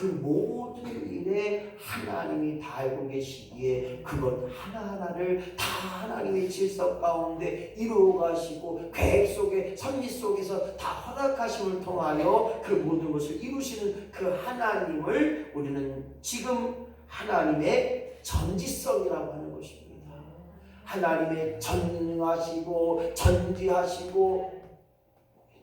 그 모든 일에 하나님이 다 알고 계시기에 그것 하나하나를 다 하나님의 질서 가운데 이루어 가시고 계획 속에 선미 속에서 다 허락하심을 통하여 그 모든 것을 이루시는 그 하나님을 우리는 지금 하나님의 전지성이라고 하는 것입니다. 하나님의 전능하시고 전지하시고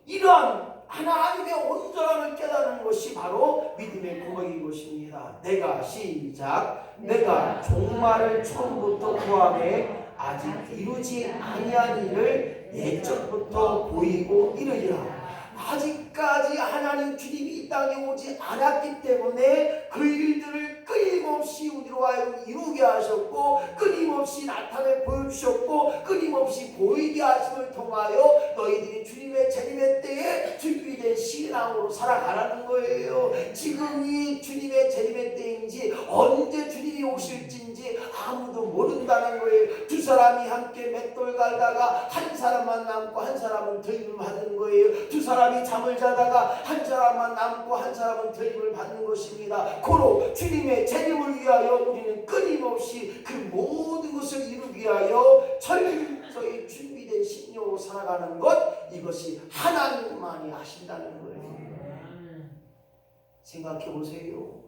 이러한 하나님의 온전함을 깨닫는 것이 바로 믿음의 고백인 것입니다. 내가 시작 내가 종말을 처음부터 구함에 아직 이루지 아니한 일을 예적부터 보이고 이르리라. 아직까지 하나님 주님이 이 땅에 오지 않았기 때문에 그 일들을 끊임없이 우리로 하여금 이루게 하셨고 끊임없이 나타내 보여주셨고 끊임없이 보이게 하심을 통하여 준비된 신앙으로 살아가라는 거예요. 지금이 주님의 재림의 때인지 언제 주님이 오실지인지 아무도 모른다는 거예요. 두 사람이 함께 맷돌 갈다가 한 사람만 남고 한 사람은 드림을 받는 거예요. 두 사람이 잠을 자다가 한 사람만 남고 한 사람은 드림을 받는 것입니다. 고로 주님의 재림을 위하여 우리는 끊임없이 그 모든 것을 이루기 위하여 철저히 준비 살아가는 것 이것이 하나님만이 하신다는 거예요. 생각해 보세요.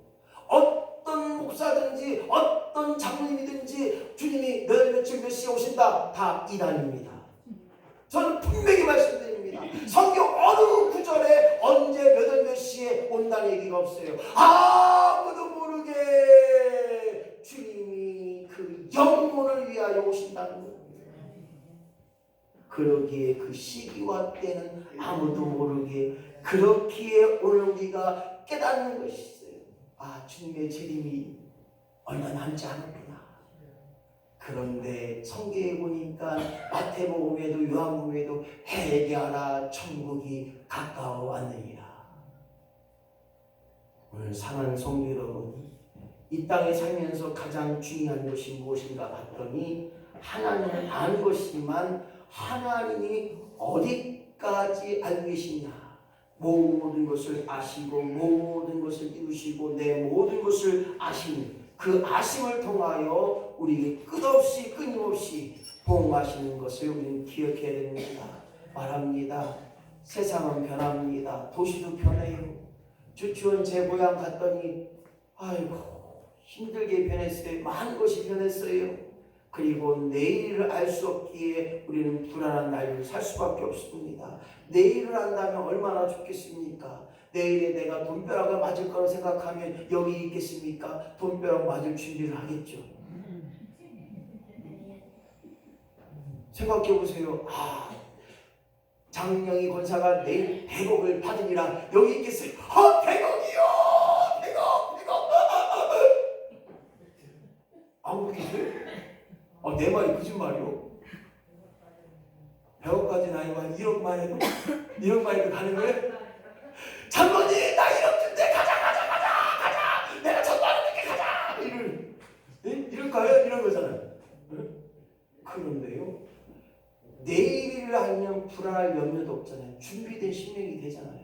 어떤 목사든지 어떤 장로님이든지 주님이 몇 며칠 몇 시에 오신다 다 이단입니다. 저는 분명히 말씀드립니다. 성경 어느 구절에 언제 몇월 몇 시에 온다는 얘기가 없어요. 아무도 모르게 주님이 그 영혼을 위하여 오신다는 거예요. 그러기에 그 시기와 때는 아무도 모르게 그렇기에 오늘 우리가 깨닫는 것이 있어요. 아 주님의 재림이 얼마 남지 않았구나. 그런데 성경에 보니까 마태복음에도 요한복음에도 회개하라 천국이 가까워 왔느니라. 오늘 사랑하는 성도 여러분, 이 땅에 살면서 가장 중요한 것이 무엇인가 봤더니 하나님을 아는 것이지만 하나님이 어디까지 알고 계시냐 모든 것을 아시고 모든 것을 이루시고 내 모든 것을 아시는 그 아심을 통하여 우리에게 끝없이 끊임없이 보응하시는 것을 우리는 기억해야 됩니다. 말합니다. 세상은 변합니다. 도시도 변해요. 주치원 재고향 갔더니 아이고 힘들게 변했어요. 많은 것이 변했어요. 그리고 내일을 알 수 없기에 우리는 불안한 날을 살 수밖에 없습니다. 내일을 안다면 얼마나 좋겠습니까? 내일에 내가 돈벼락을 맞을 거라 생각하면 여기 있겠습니까? 돈벼락 맞을 준비를 하겠죠. 생각해 보세요. 아, 장영희 권사가 내일 100억을 받으니라 여기 있겠어요. 아, 100억이요! 100억! 100억! 아무도 계세요? 어, 내 말이 거짓말이요. 100억까지는 아니고 한 1억만 해도 1억만 해도 가는 거예요? 장모님 나 1억 준대 가자 가자 가자 가자 내가 천만 원 줄게 가자 이럴 예? 이럴까요? 이런 거잖아요. 예? 그런데요 내일을 알면 불안할 염려도 없잖아요. 준비된 신명이 되잖아요.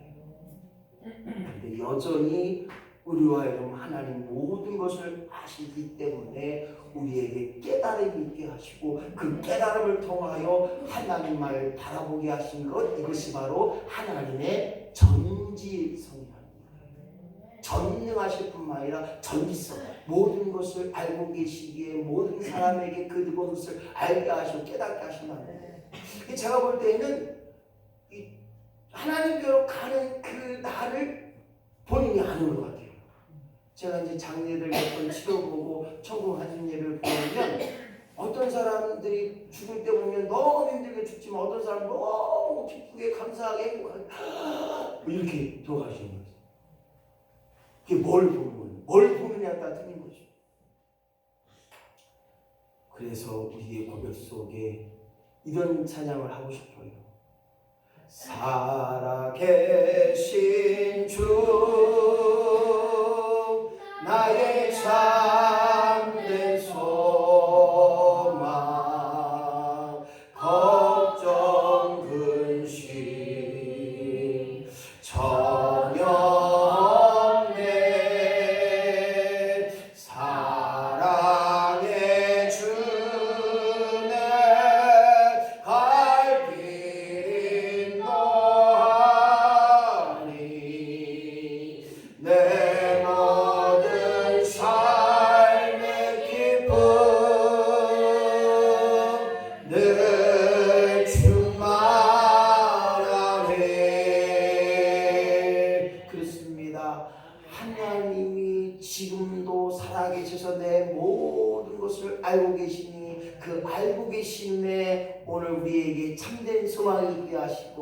근데 여전히 우리와 하여금 하나님 모든 것을 아시기 때문에 우리에게 깨달음이 있게 하시고 그 깨달음을 통하여 하나님 말을 바라보게 하신 것 이것이 바로 하나님의 전지성이랍니다. 전능하실 뿐만 아니라 전지성 모든 것을 알고 계시기에 모든 사람에게 그 것을 알게 하시고 깨닫게 하신다는. 제가 볼 때는 이 하나님께로 가는 그 나를 본인이 아는 것 같아요. 제가 이제 장례를 몇 번 치러보고 천국 하신 예를 보면 어떤 사람들이 죽을 때 보면 너무 힘들게 죽지만 어떤 사람은 너무 기쁘게 감사하게 행복하게 뭐 이렇게 돌아가시는 거예요. 그게 뭘 보는 거예요? 뭘 보느냐에 따라 틀린 거죠. 그래서 우리의 고백 속에 이런 찬양을 하고 싶어요. 살아계신 주 나의 참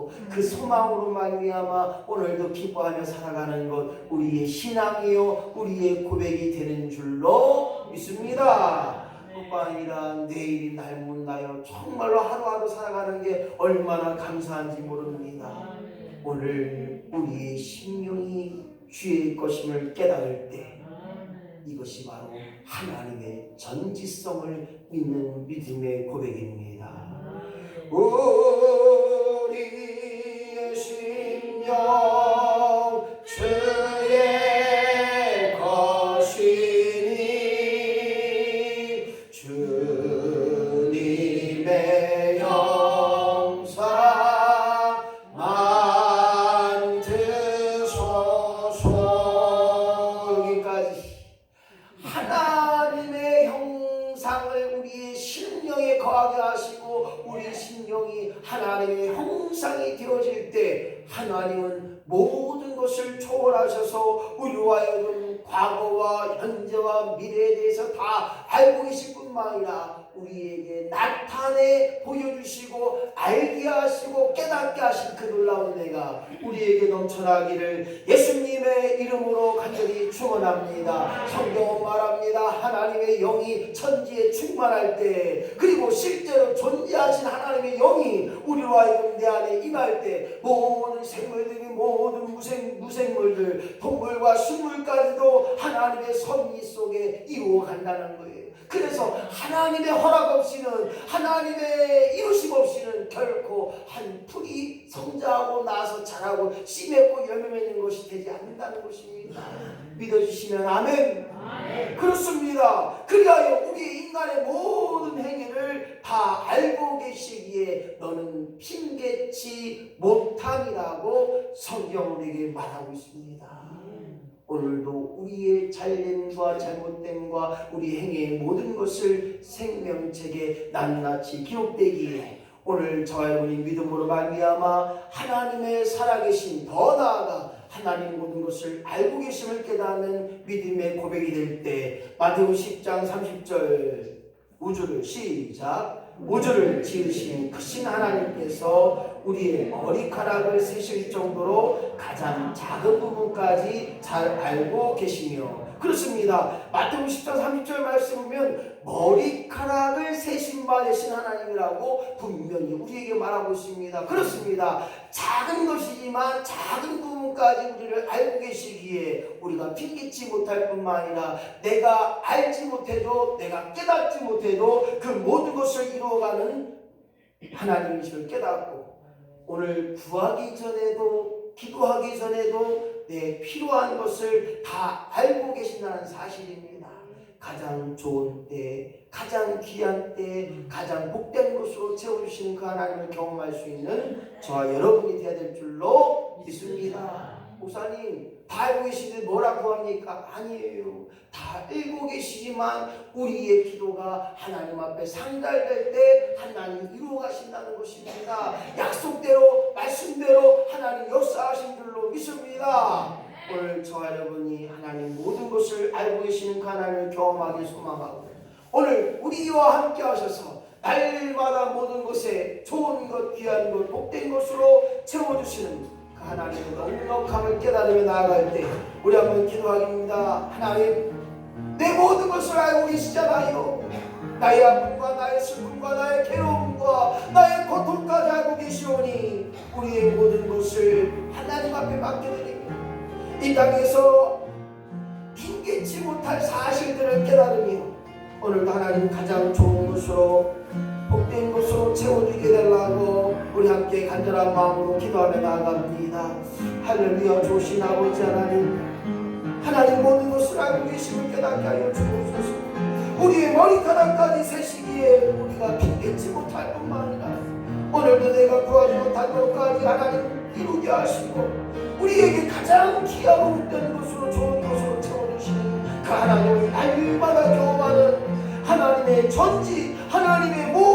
하시고 그 소망으로 말미암아 오늘도 기뻐하며 살아가는 것 우리의 신앙이요 우리의 고백이 되는 줄로 믿습니다. 뿐만 아니라 내일이 날문 나요. 정말로 하루하루 살아가는 게 얼마나 감사한지 모릅니다. 오늘 우리의 심령이 주의 것임을 깨달을 때 이것이 바로 하나님의 전지성을 믿는 믿음의 고백입니다. 우리의 심 do I overrule? 과거와 현재와 미래에 대해서 다 알고 계실 뿐만 아니라 우리에게 나타내 보여주시고 알게 하시고 깨닫게 하신 그 놀라운 내가 우리에게 넘쳐나기를 예수님의 이름으로 간절히 축원합니다. 성경은 말합니다. 하나님의 영이 천지에 충만할 때 그리고 실제로 존재하신 하나님의 영이 우리와 내 안에 임할 때 모든 생물들이 모든 무생, 무생물들 동물과 식물까지도 하나님의 섭리 속에 이루어간다는 거예요. 그래서 하나님의 허락 없이는 하나님의 이루심 없이는 결코 한 풀이 성장하고 나서 자라고 씨 맺고 열매 맺는 것이 되지 않는다는 것입니다. 믿어주시면 아멘. 그렇습니다. 그리하여 우리 인간의 모든 행위를 다 알고 계시기에 너는 핑계치 못함이라고 성경 우리에게 말하고 있습니다. 오늘도 우리의 잘됨과 잘못됨과 우리 행위의 모든 것을 생명책에 낱낱이 기록되기에 오늘 저와 여러분이 믿음으로 말미암아 하나님의 살아계신 더 나아가 하나님 모든 것을 알고 계심을 깨닫는 믿음의 고백이 될 때 마태오 10장 30절 우주를 시작. 우주를 지으신 크신 하나님께서 우리의 머리카락을 세실 정도로 가장 작은 부분까지 잘 알고 계시며 그렇습니다. 마태복음 10장 30절 말씀 보면 머리카락을 세신 바 되신 하나님이라고 분명히 우리에게 말하고 있습니다. 그렇습니다. 작은 것이지만 작은 부분까지 우리를 알고 계시기에 우리가 핑계치 못할 뿐만 아니라 내가 알지 못해도 내가 깨닫지 못해도 그 모든 것을 이루어가는 하나님이심을 깨닫고 오늘 구하기 전에도 기도하기 전에도 내 필요한 것을 다 알고 계신다는 사실입니다. 가장 좋은 때, 가장 귀한 때, 가장 복된 것으로 채워주시는 그 하나님을 경험할 수 있는 저와 여러분이 되어야 될 줄로 믿습니다. 목사님, 다 알고 계시는데 뭐라고 합니까? 아니에요. 다 알고 계시지만 우리의 기도가 하나님 앞에 상달될 때 하나님 이루어 가신다는 것입니다. 약속대로, 말씀대로 하나님 역사하신 줄로 믿습니다. 오늘 저와 여러분이 하나님 모든 것을 알고 계시는 그 하나님을 경험하기 소망하고 오늘 우리와 함께 하셔서 날마다 모든 것에 좋은 것, 귀한 것, 복된 것으로 채워주시는 그 하나님의 넉넉함을 깨달으며 나아갈 때 우리 한번 기도하겠습니다. 하나님 내 모든 것을 알고 계시잖아요. 나의 아픔과 나의 슬픔과 나의 괴로움과 나의 고통까지 알고 계시오니 우리의 모든 것을 하나님 앞에 맡겨드립니다. 이 땅에서 핑계치 못할 사실들을 깨달으며 오늘도 하나님 가장 좋은 것으로 복된 것으로 채워주게 달라고 우리 함께 간절한 마음으로 기도하며 나아갑니다. 할렐루야 좋으신 아버지 하나님 하나님 모든 것을 알고 계심을 깨닫게 하여 주옵소서 우리의 머리카락까지 세시기에 우리가 핑계치 못할 뿐만 아니라 오늘도 내가 구하지 못한 것까지 하나님 이루게 하시고 우리에게 가장 귀하고 헛된 것으로 좋은 것으로 채워주시는 그 하나님을 날마다 경험하는 하나님의 전지 하나님의 모든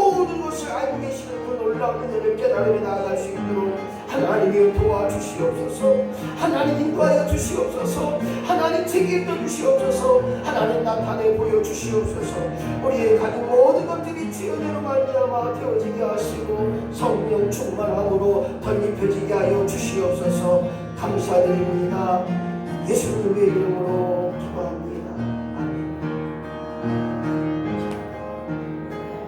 알고 계시는 그 놀라운 은혜를 깨달으며 나아갈 수 있도록 하나님이 도와주시옵소서. 하나님 인도하여 주시옵소서. 하나님 책임져 주시옵소서. 하나님 나타내 보여주시옵소서. 우리의 가진 모든 것들이 주여대로 말미암아 되어지게 하시고 성령 충만함으로 덧입혀지게 하여 주시옵소서. 감사드립니다. 예수님의 이름으로 기도합니다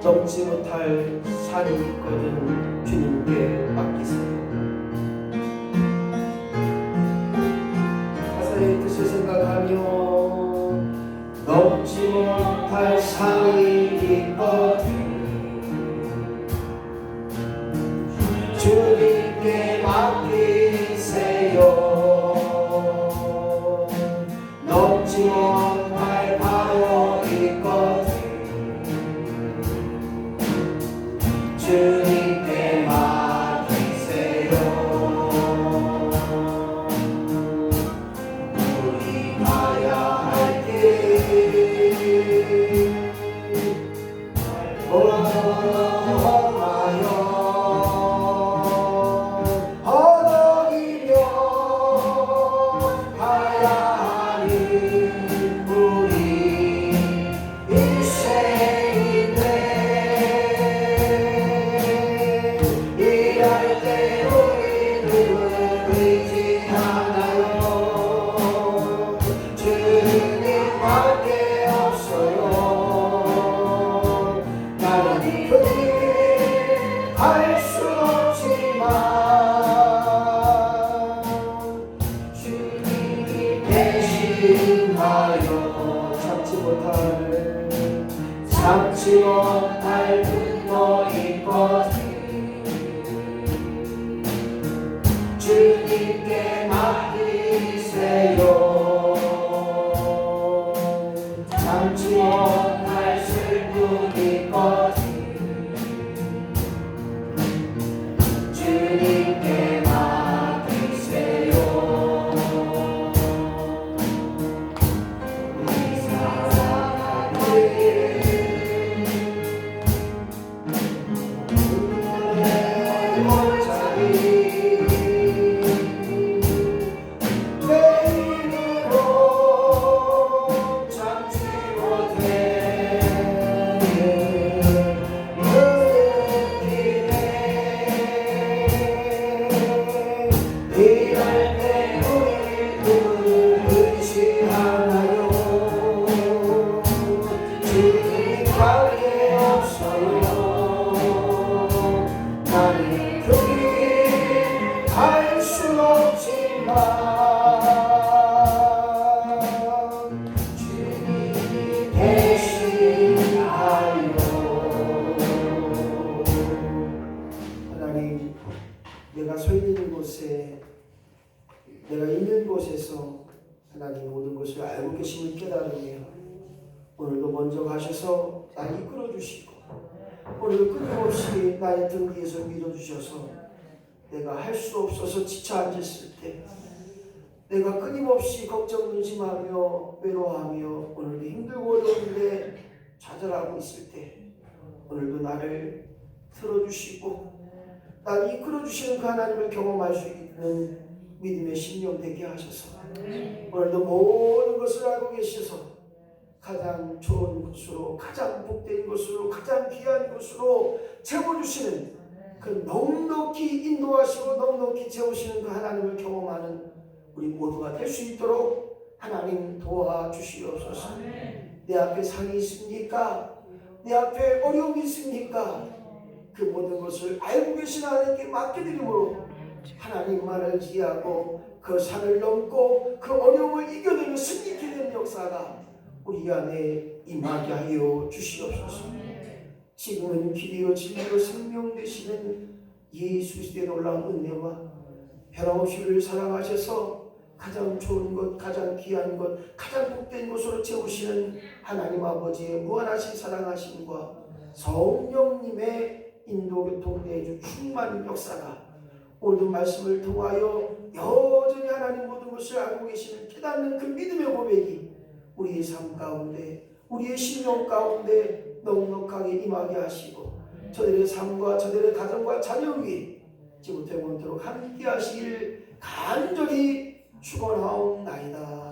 넘지 못할 산이 있거든. 주님께 맡기세요. 가사의 뜻을 생각하며 넘지 못할 산이 있거든. 주님 나는 나의 등 위에서 밀어주셔서 내가 할 수 없어서 지쳐 앉았을 때 내가 끊임없이 걱정 근심하며 외로워하며 오늘도 힘들고 어려운데 좌절하고 있을 때 오늘도 나를 틀어주시고 나를 이끌어주시는 그 하나님을 경험할 수 있는 믿음의 심령 되게 하셔서 오늘도 모든 것을 알고 계셔서 가장 좋은 곳으로 가장 복된 곳으로 가장 귀한 곳으로 채워주시는 그 넉넉히 인도하시고 넉넉히 채우시는 그 하나님을 경험하는 우리 모두가 될 수 있도록 하나님 도와주시옵소서 내 앞에 상이 있습니까? 내 앞에 어려움이 있습니까? 그 모든 것을 알고 계신 하나님께 맡겨드림으로 하나님만을 지하고 그 산을 넘고 그 어려움을 이겨내는 승리케 되는 역사가 우리 안에 임하게 하여 주시옵소서. 지금은 길이요 진리요 생명 되시는 예수 그리스도의 놀라운 은혜와 변함없이 우리를 사랑하셔서 가장 좋은 것, 가장 귀한 것, 가장 복된 것으로 채우시는 하나님 아버지의 무한하신 사랑하심과 성령님의 인도 교통 내주 충만 역사가 오늘 말씀을 통하여 여전히 하나님 모든 것을 알고 계시는 깨닫는 그 믿음의 고백이 우리의 삶 가운데 우리의 심령 가운데 넉넉하게 임하게 하시고 저들의 삶과 저들의 가정과 자녀 위에 지금부터 영원토록 함께 하시길 간절히 축원하옵나이다.